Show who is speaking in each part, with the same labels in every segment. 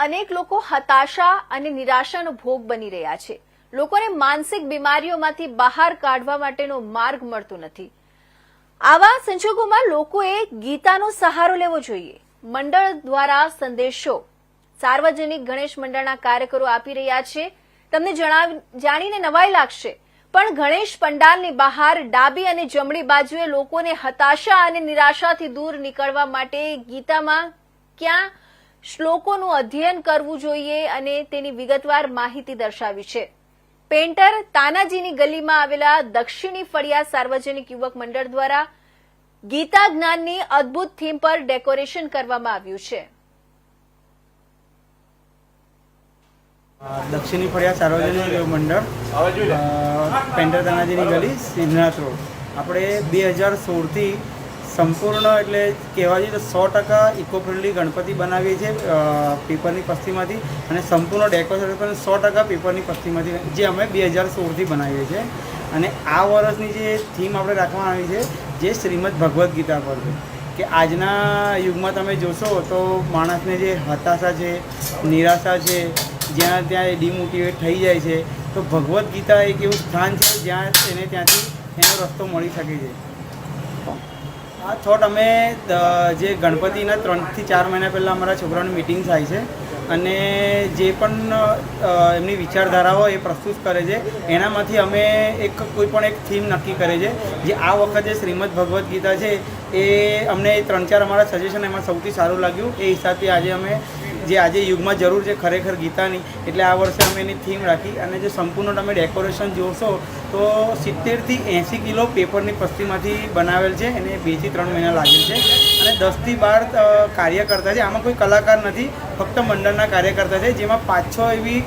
Speaker 1: અનેક લોકો હતાશા અને નિરાશાનો ભોગ બની રહ્યા છે. લોકોને માનસિક બીમારીઓમાંથી બહાર કાઢવા માટેનો માર્ગ મળતો નથી. આવા સંજોગોમાં લોકોએ ગીતાનો સહારો લેવો જોઈએ. મંડળ દ્વારા સંદેશો સાર્વજનિક ગણેશ મંડળના કાર્યકરો આપી રહ્યા છે. તમને જાણીને નવાઈ લાગશે. પણ ગણેશ પંડાલની બહાર ડાબી અને જમણી બાજુએ લોકોને હતાશા અને નિરાશાથી દૂર નીકળવા માટે ગીતામાં ક્યાં શ્લોકોનું અધ્યયન કરવું જોઈએ અને તેની વિગતવાર માહિતી દર્શાવી છે. પેન્ટર તાનાજીની ગલીમાં આવેલા દક્ષિણી ફળિયા સાર્વજનિક યુવક મંડળ દ્વારા ગીતા જ્ઞાનની અદ્ભુત થીમ પર ડેકોરેશન કરવામાં આવ્યું છે.
Speaker 2: દક્ષિણી ફળિયા સાર્વજનિક મંડળ પેન્ટર તાનાજીની ગલી સિદ્ધનાથ રોડ. આપણે બે હજાર સોળથી સંપૂર્ણ એટલે કહેવા જઈએ તો સો ટકા ઇકો ફ્રેન્ડલી ગણપતિ બનાવીએ છીએ પેપરની પસ્તીમાંથી અને સંપૂર્ણ ડેકોરેશન સો ટકા પેપરની પસ્તીમાંથી, જે અમે બે હજાર સોળથી બનાવીએ છીએ. અને આ વર્ષની જે થીમ આપણે રાખવામાં આવી છે, જે શ્રીમદ ભગવદ્ ગીતા પર છે. કે આજના યુગમાં તમે જોશો તો માણસને જે હતાશા છે, નિરાશા છે, જ્યાં ત્યાં એ ડિમોટિવેટ થઈ જાય છે, તો ભગવદ્ ગીતા એક એવું સ્થાન છે જ્યાં એને ત્યાંથી એનો રસ્તો મળી શકે છે. આ થોટ અમે જે ગણપતિના ત્રણથી ચાર મહિના પહેલાં અમારા છોકરાઓની મિટિંગ થાય છે અને જે પણ એમની વિચારધારાઓ એ પ્રસ્તુત કરે છે, એનામાંથી અમે એક કોઈ પણ એક થીમ નક્કી કરે છે. જે આ વખતે શ્રીમદ ભગવદ્ ગીતા છે, એ અમને ત્રણ ચાર અમારા સજેશન એમાં સૌથી સારું લાગ્યું. એ હિસાબથી આજે અમે જે આજે યુગમાં જરૂર છે ખરેખર ગીતાની, એટલે આ વર્ષે અમે એની થીમ રાખી અને જે સંપૂર્ણ તમે ડેકોરેશન જોશો, તો સિત્તેરથી એંસી કિલો પેપરની પસ્તીમાંથી બનાવેલ છે, એને બેથી ત્રણ મહિના લાગેલ છે. અને દસથી બાર કાર્યકર્તા છે. આમાં કોઈ કલાકાર નથી, ફક્ત મંડળના કાર્યકર્તા છે, જેમાં પાંચ છ એવી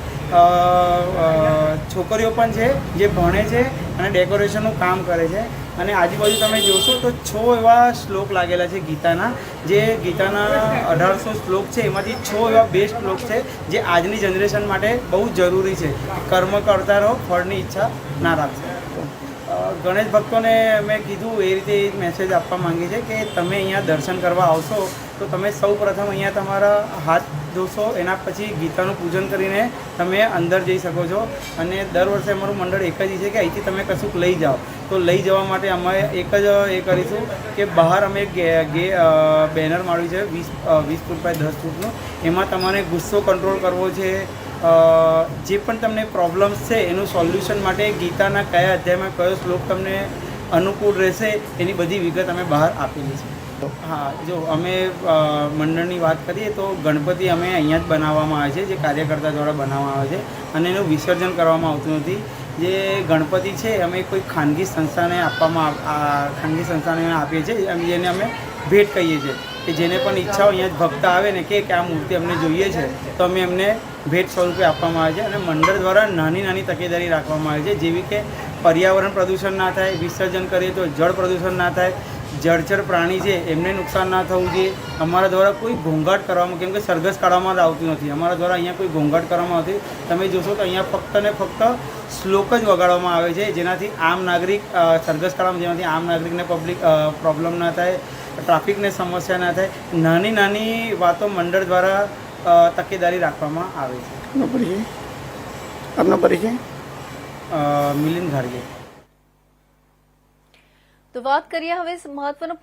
Speaker 2: છોકરીઓ પણ છે, જે ભણે છે અને ડેકોરેશનનું કામ કરે છે. અને આજુબાજુ તમે જોશો તો છ એવા શ્લોક લાગેલા છે ગીતાના, જે ગીતાના અઢારસો શ્લોક છે, એમાંથી છ એવા બેસ્ટ શ્લોક છે, જે આજની જનરેશન માટે બહુ જરૂરી છે. કર્મ કરતા રહો, ફળની ઈચ્છા ના રાખશો. ગણેશ ભક્તોને મેં કીધું, એ રીતે એ મેસેજ આપવા માંગીએ છે કે તમે અહીંયા દર્શન કરવા આવશો, તો તમે સૌ પ્રથમ અહીંયા તમારા હાથ ધોશો એના પછી ગીતાનું પૂજન કરીને તમે અંદર જઈ શકો છો. અને દર વર્ષે અમારું મંડળ એક જ છે કે અહીંથી તમે કશુંક લઈ જાઓ. તો લઈ જવા માટે અમે એક જ, એ કરીશું કે બહાર અમે ગે બેનર માર્યું છે, વીસ વીસ ફૂટ બાય દસ ફૂટનું. એમાં તમારે ગુસ્સો કંટ્રોલ કરવો છે. જે પણ તમને પ્રોબ્લેમ્સ છે, એનું સોલ્યુશન માટે ગીતાના કયા અધ્યાયમાં કયો શ્લોક તમને અનુકૂળ રહેશે, એની બધી વિગત અમે બહાર આપેલી છે. હા, જો અમે મંડળની વાત કરીએ તો ગણપતિ અમે અહીંયા જ બનાવવામાં આવે છે, જે કાર્યકર્તા દ્વારા બનાવવામાં આવે છે અને એનું વિસર્જન કરવામાં આવતું નથી. જે ગણપતિ છે, અમે કોઈ ખાનગી સંસ્થાને આપવામાં ખાનગી સંસ્થાને આપીએ છીએ જેને અમે ભેટ કહીએ છીએ કે જેને પણ ઈચ્છા હોય અહીંયા જ ભક્ત આવે ને કે આ મૂર્તિ અમને જોઈએ છે, તો અમે એમને ભેટ સ્વરૂપે આપવામાં આવે છે અને મંડળ દ્વારા નાની નાની તકેદારી રાખવામાં આવે છે, જેવી કે પર્યાવરણ પ્રદૂષણ ના થાય, વિસર્જન કરીએ તો જળ પ્રદૂષણ ના થાય જળચર પ્રાણી છે એમને નુકસાન ના થવું જોઈએ. અમારા દ્વારા કોઈ ઘોંઘાટ કરવામાં કેમ કે સરઘસ કાઢવામાં આવતું નથી. અમારા દ્વારા અહીંયા કોઈ ઘોંઘાટ કરવામાં આવતી તમે જોશો તો અહીંયા ફક્ત ને ફક્ત શ્લોક જ વગાડવામાં આવે છે જેનાથી આમ નાગરિક સરઘસ કાઢવામાં જેનાથી આમ નાગરિકને પબ્લિક પ્રોબ્લેમ ના થાય ટ્રાફિકને સમસ્યા ના થાય નાની નાની વાતો મંડળ દ્વારા તકેદારી રાખવામાં આવે છે.
Speaker 3: આપનો પરિચય? આપનો પરિચય?
Speaker 2: મિલિંદ ઘારગે.
Speaker 1: તો વાત કરીએ હવે મહત્વનો